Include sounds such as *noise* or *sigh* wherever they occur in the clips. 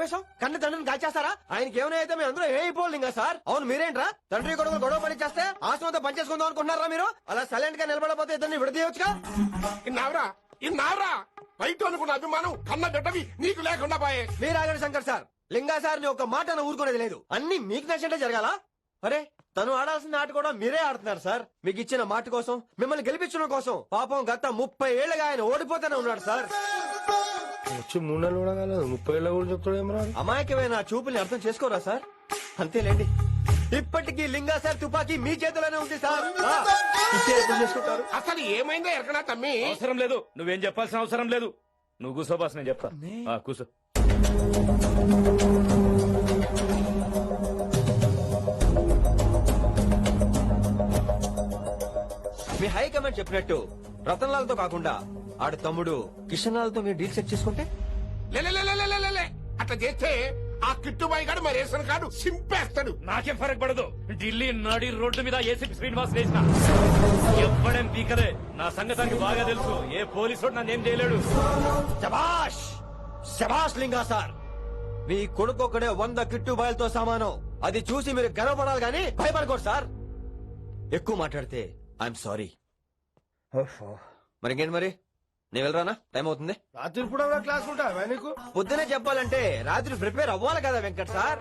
ఆవేశం కన్న తండ్రిని కాల్చేస్తారా? ఆయనకి ఏమైనా అయితే మేము అందరూ ఏమైపోవాలి ఇంకా సార్. అవును మీరేంట్రా? తండ్రి కొడుకులు గొడవ పని చేస్తే ఆశ్రమంతో పనిచేసుకుందాం అనుకుంటున్నారా మీరు? అలా సైలెంట్గా నిలబడపోతే ఇద్దరిని విడదీయొచ్చుగా? ఇన్నావురా ఇన్నావురా రైతు అనుకున్న అభిమానం కన్న బిడ్డవి నీకు లేకుండా పోయే. మీరు ఆగండి శంకర్ సార్. లింగా సార్ ఒక్క మాట ఊరుకునేది లేదు. అన్ని మీకు నచ్చినట్టే జరగాల? అరే తను ఆడాల్సిన ఆట కూడా మీరే ఆడుతున్నారు సార్. మీకు ఇచ్చిన మాట కోసం మిమ్మల్ని గెలిపించడం కోసం పాపం గత ముప్పై ఏళ్ళగా ఆయన ఓడిపోతూనే ఉన్నాడు సార్. వచ్చి మూడు నెలలు కూడా కాలేదు ముప్పై ఏళ్ళ కూడా చెప్తాడేమో రా అమాయకమైన ఆ చూపుల్ని అర్థం చేసుకోరా సార్? అంతేలేండి. ఇప్పటికీ లింగా సార్ తుపాకీ మీ చేతిలోనే ఉంది సార్. ఆ, ఇచ్చే ఎప్పుడు చేసుకుంటారు. అసలు ఏమైందో ఎరకనా తమ్మి? అవసరం లేదు. నువ్వేం చెప్పాల్సిన అవసరం లేదు. నువ్వు కూసో బాస్ నేను చెప్తా. ఆ, కూసో మీ హైకమాండ్ చెప్పినట్టు రతన్లాల్తో కాకుండా ఆడు తమ్ముడు కిషన్ లాల్తో మీరు డీల్ సెట్ చేసుకుంటే? లే, లే, లే, లే, లే, లే, లే. అట్లా చేస్తే ఆ కిట్టుబాయి గాడు మరి రేషన్ కార్డు సింపేస్తాడు నాకేం ఫరక్ పడదు. ఢిల్లీ నడి రోడ్డు మీద ఏసీపీ శ్రీనివాస్ వేసిన ఎవ్వడేం పీకలే. నా సంగతానికి బాగా తెలుసు. ఏ పోలీసు నన్ను ఏం చేయలేడు. శబాష్ శబాష్ లింగా సార్! మీ కొడుకు ఒక్కడే వంద కిట్టు బయలుతో సమానం. అది చూసి మీరు గర్వపడాలి కానీ భయపడకూడదు సార్. ఎక్కువ మాట్లాడితే ఐఎమ్ సారీ మరి ఇంకేంటి మరి? నీ వెళ్ళరానా? టైం అవుతుంది. రాత్రి క్లాస్ ఉంటావా? నీకు? పొద్దునే చెప్పాలంటే రాత్రి ప్రిపేర్ అవ్వాలి కదా వెంకట్ సార్.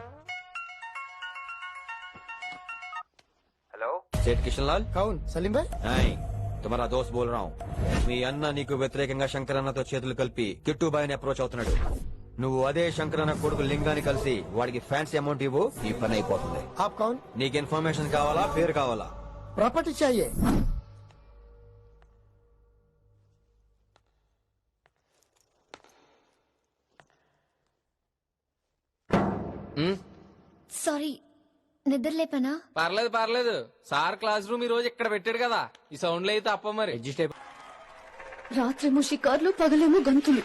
హలో? సేట్ కిషన్ లాల్ కౌన్ సలీం భాయ్? హాయ్ తుమరా దోస్త్ బోల్ రావు మీ అన్న నీకు వ్యతిరేకంగా శంకరన్నతో చేతులు కలిపి కిట్టుబాయిని అప్రోచ్ అవుతున్నాడు. నువ్వు అదే శంకరన్న కొడుకు లింగాన్ని కలిసి వాడికి ఫ్యాన్సీ అమౌంట్ ఇవ్వు ఈ పని అయిపోతుంది. కౌన్. నీకు ఇన్ఫర్మేషన్ కావాలా పేరు కావాలా? ప్రాపర్టీ చాయే. సారీ నిద్ర లేపనా? పర్లేదు పర్లేదు. సార్ క్లాస్ రూమ్ ఈ రోజు ఇక్కడ పెట్టాడు కదా. ఈ సౌండ్లో అయితే అప్ప మరి. రాత్రేమో షికార్లు పగలేమో గంతులు.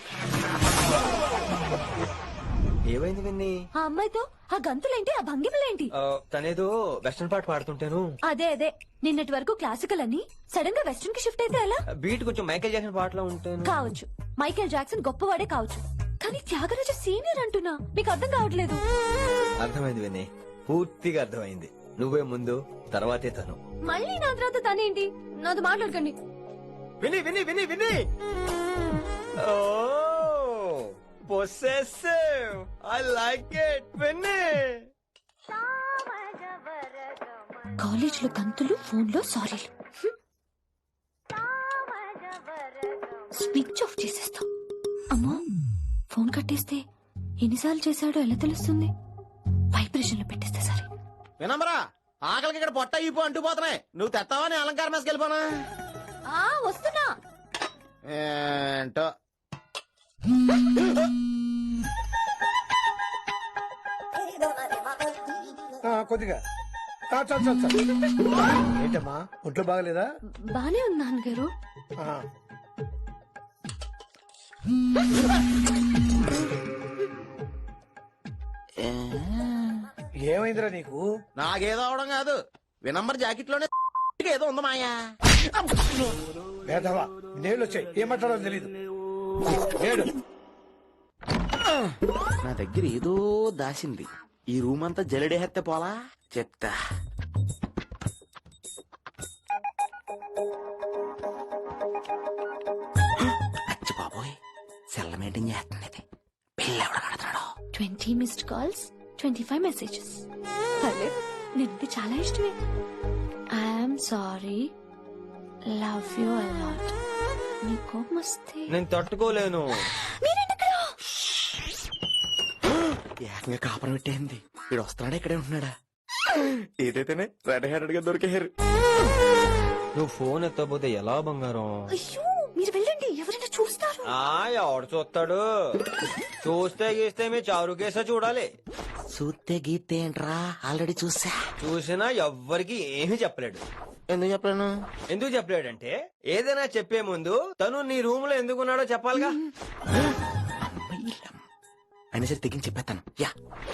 ఏమైంది విన్ని? ఆ అమ్మాయితో ఆ గంతులేంటి ఆ భంగిమలేంటి? తనేదో వెస్టర్న్ పాట పాడుతుంటాను. అదే అదే. నిన్నటి వరకు క్లాసికల్ అని సడన్గా వెస్టర్న్కి షిఫ్ట్ అయితే ఎలా? బీట్ కొంచెం మైకేల్ జాక్సన్ పాటలో ఉంటాను. కావచ్చు. మైకేల్ జాక్సన్ గొప్పవాడే కావచ్చు. కానీ త్యాగరాజ సీనియర్ అంటున్నా. మీకు అర్థం కావట్లేదు. అర్థమైంది విని. పూర్తిగా అర్థమైంది. నువ్వే ముందు తర్వాతే తను. మళ్ళీ నా తర్వాత తనేంటి? నాతో మాట్లాడకండి. విని విని విని విని. ఓ పొసెసివ్ ఐ లైక్ ఇట్ విని. కాలేజ్లో గంతులు ఫోన్లో సారీలు. స్విచ్ ఆఫ్ చేసేస్తా. అమ్మా. ఫోన్ కట్టేస్తే ఎన్నిసార్లు చేశాడో ఎలా తెలుస్తుంది? వైబ్రేషన్లో పెట్టేస్తే సరే. వినమ్రా ఆకలికి ఇక్కడ పొట్ట ఇప్పు అంటూ పోతున్నాయి. నువ్వు తెస్తావా నీ అలంకారం వేసుకెళ్ళిపోనా ఆ వస్తున్నా. ఏంటో? ఆ, కొద్దిగా. ఆ, చాలు చాలు చాలు. ఏంటమ్మా ఒంట్లో బాగలేదా? బానే ఉంది నాన్నగారు. ఆ, ఏమైందిరా నీకు? నాకేదో అవడం కాదు. వినంబర్ జాకెట్లోనే ఏదో ఉంది మాయా. వేదవా నేళ్ళు వచ్చాయి ఏం మాట్లాడాలో తెలీదు. ఏడు నా దగ్గర ఏదో దాసింది. ఈ రూమ్ అంతా జలడేహెత్తే పోలా? చెప్తా. సెల్ల మెయింటైన్ చేస్తుంది ఇది పిల్ల ఎవడ కడుతున్నాడు? Twenty missed calls twenty five messages. నిన్నటి చాలా ఇష్టమే. I'm sorry love you a lot నీ కోపం వస్తే నేను తట్టుకోలేను. *gasps* ఏకంగా కాపురం పెట్టేంది. వీడు వస్తున్నాడా ఇక్కడే ఉంటున్నాడా? ఏదైతేనే రెడ్ హ్యాండెడ్గా దొరికేహారు నువ్వు ఫోన్ ఎత్తపోతే ఎలా బంగారం? అయ్యో మీరు వెళ్ళండి ఎవరైనా చూస్తారు ఆ ఎవడు చూస్తాడు? చూస్తే గీస్తే మీ చారు కేసా చూడాలి. చూస్తే గీతే ఏంట్రా? ఆల్రెడీ చూసా. చూసినా ఎవ్వరికి ఏమీ చెప్పలేడు. ఎందుకు చెప్పలేను? ఎందుకు చెప్పలేడంటే ఏదైనా చెప్పే ముందు తను నీ రూమ్లో ఎందుకున్నాడో చెప్పాలిగా. అయినా సరే తెగించి చెప్పేస్తాను. యా.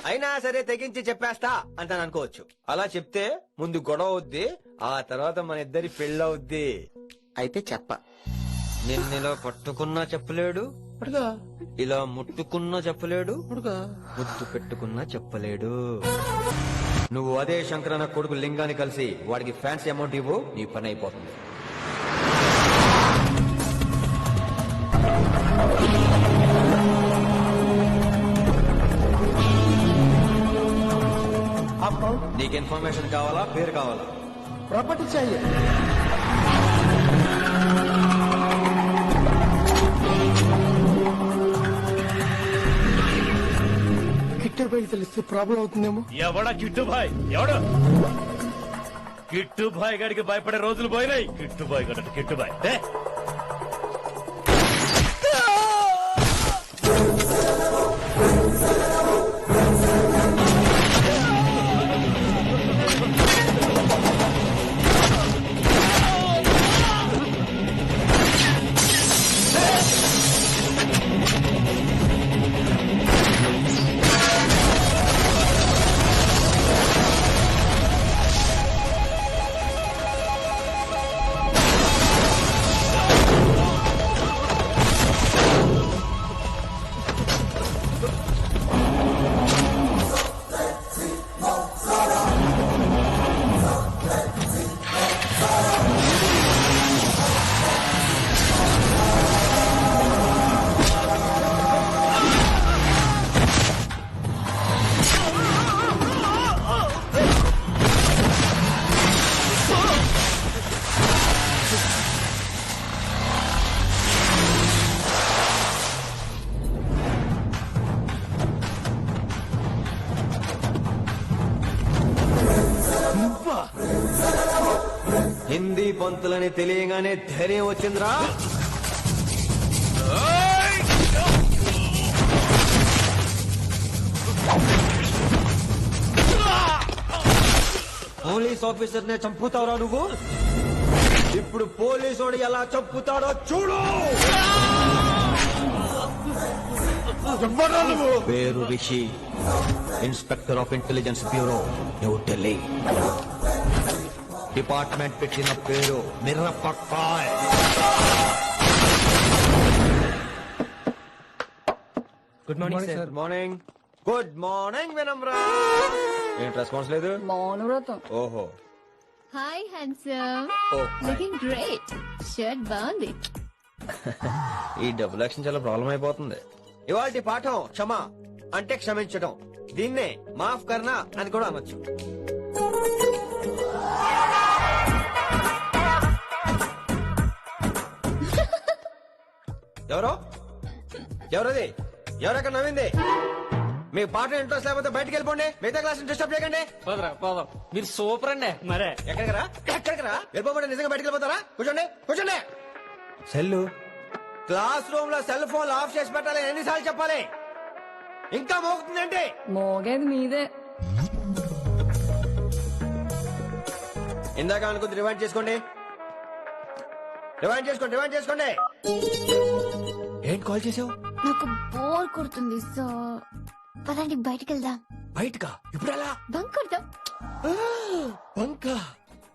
అయినా సరే తెగించి చెప్పేస్తా అంటాను అనుకోవచ్చు. అలా చెప్తే ముందు గొడవ అవుద్ది ఆ తర్వాత మన ఇద్దరి పెళ్ళవుద్ది. అయితే చెప్ప. నిన్నెలా పట్టుకున్నా చెప్పలేడు పడుకో ఇలా ముట్టుకున్నా చెప్పలేడు పడుకో ముద్దు పెట్టుకున్నా చెప్పలేడు నువ్వు అదే శంకరన్న కొడుకు లింగాన్ని కలిసి వాడికి ఫ్యాన్సీ అమౌంట్ ఇవ్వు నీ పని అయిపోతుంది అప్పుడు నీకు ఇన్ఫర్మేషన్ కావాలా పేరు కావాలా ప్రాపర్టీ चाहिए కిట్టర్ తెలిస్తే ప్రాబ్లం అవుతుందేమో? ఎవడా కిట్టుబాయ్? ఎవడు? కిట్టుబాయ్ గడికి భయపడే రోజులు పోయినాయి. కిట్టుబాయ్ గడ కిట్టుబాయ్. హిందీ పంతులని తెలియగానే ధైర్యం వచ్చిందిరా. పోలీస్ ఆఫీసర్ నే చంపుతావురా నువ్వు? ఇప్పుడు పోలీసోడు ఎలా చంపుతాడో చూడు! పేరు Rishi. Inspector of intelligence bureau new Delhi. Department పెట్టిన పేరు Mirapakay. Good morning sir morning good morning Vinamra ఏంటి రెస్పాన్స్ లేదు? మౌనవ్రతం ఓహో. Hi handsome looking great shirt బాగుంది ఈ డబుల్ యాక్షన్ చాలా ప్రాబ్లం అయిపోతుంది. ఇవాళ పాఠం క్షమ అంటే క్షమించడం దీన్నే మాఫ్ కర్నా అని కూడా అనొచ్చు. ఎవరో? ఎవరది? ఎవరక్కడ నవ్వింది? మీ పాట ఇంట్రెస్ట్ లేకపోతే బయటకు వెళ్ళిపోండి. మిగతా క్లాస్ డిస్టర్బ్ చేయకండి. పోదరా పోదాం. మీరు సూపర్ అండి. మరే. ఎక్కడికరా ఎక్కడికరా వెళ్ళిపోమంటే నిజంగా బయటకు వెళ్ళిపోతారా? కూర్చోండి కూర్చోండి. సెల్లు. క్లాస్ రూమ్లో సెల్ ఫోన్ ఆఫ్ చేసి పెట్టాలి ఎన్నిసార్లు చెప్పాలి? ఇంకా మోగుతుందంటే? మోగేది మీదే. ఇందాక అనుకుంది రివైండ్ చేసుకోండి. రివైండ్ చేసుకోండి రివైండ్ చేసుకోండి. ఏంటి కాల్ చేసావు నాకు బోర్ కొడుతుంది సో పదండి బయటికి వెళ్దాం. బయటకా? ఇప్పుడు ఎలా బంక్ కొడదాం బంకా.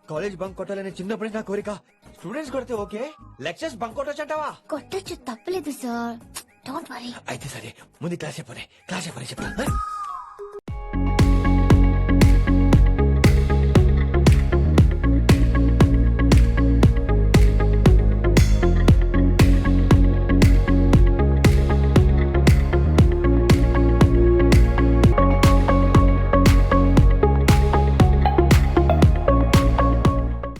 కాలేజ్ బంక్ కొట్టాలని చిన్నప్పటి నా కోరిక. స్టూడెంట్స్ కొడితే ఓకే. లెక్చర్స్ బంక్ కొట్టొచ్చంటావా? కొట్టొచ్చు తప్పలేదు సార్. డోంట్ వరీ అయితే సరే ముందు క్లాస్ చెప్పనే క్లాస్ చెప్పని చెప్తా